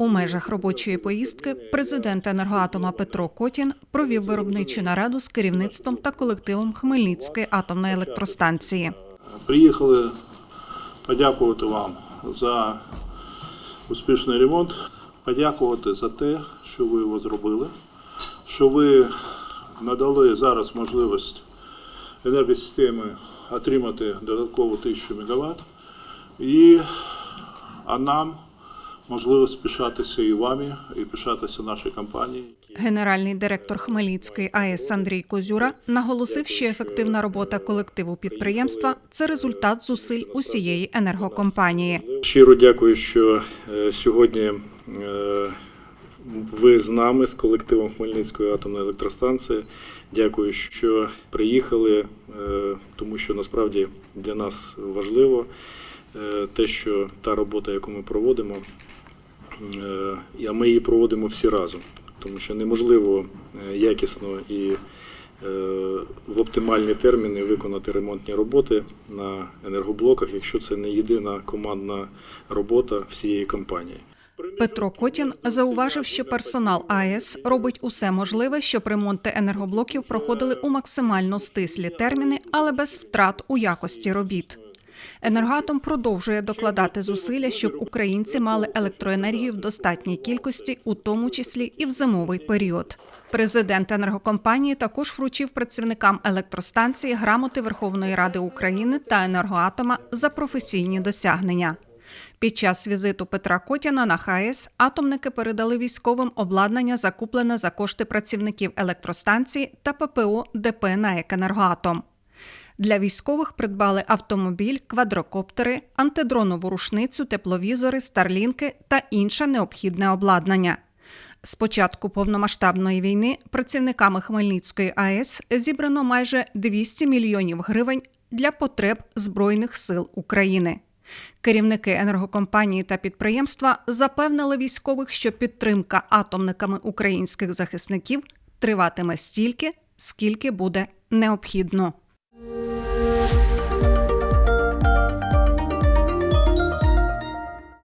У межах робочої поїздки президент енергоатома Петро Котін провів виробничу нараду з керівництвом та колективом Хмельницької атомної електростанції. Приїхали подякувати вам за успішний ремонт, подякувати за те, що ви його зробили, що ви надали зараз можливість енергосистемі отримати додатково 1000 МВт, і а нам можливість пишатися і вами, і пишатися нашій компанії. Генеральний директор Хмельницької АЕС Андрій Козюра наголосив, що ефективна робота колективу підприємства це результат зусиль усієї енергокомпанії. Щиро дякую, що е, сьогодні е, ви з нами, з колективом Хмельницької атомної електростанції. Дякую, що приїхали, е, тому що насправді для нас важливо те, що та робота, яку ми проводимо, а ми її проводимо всі разом, тому що неможливо е, якісно і е, в оптимальні терміни виконати ремонтні роботи на енергоблоках, якщо це не єдина командна робота всієї компанії. Петро Котін зауважив, що персонал АЕС робить усе можливе, щоб ремонти енергоблоків проходили у максимально стислі терміни, але без втрат у якості робіт. Енергоатом продовжує докладати зусилля, щоб українці мали електроенергію в достатній кількості, у тому числі і в зимовий період. Президент енергокомпанії також вручив працівникам електростанції грамоти Верховної Ради України та енергоатома за професійні досягнення. Під час візиту Петра Котяна на ХАЕС атомники передали військовим обладнання, закуплене за кошти працівників електростанції та ППО ДП «НАЕК Енергоатом». Для військових придбали автомобіль, квадрокоптери, антидронову рушницю, тепловізори, старлінки та інше необхідне обладнання. З початку повномасштабної війни працівниками Хмельницької АЕС зібрано майже 200 мільйонів гривень для потреб Збройних сил України. Керівники енергокомпанії та підприємства запевнили військових, що підтримка атомниками українських захисників триватиме стільки, скільки буде необхідно.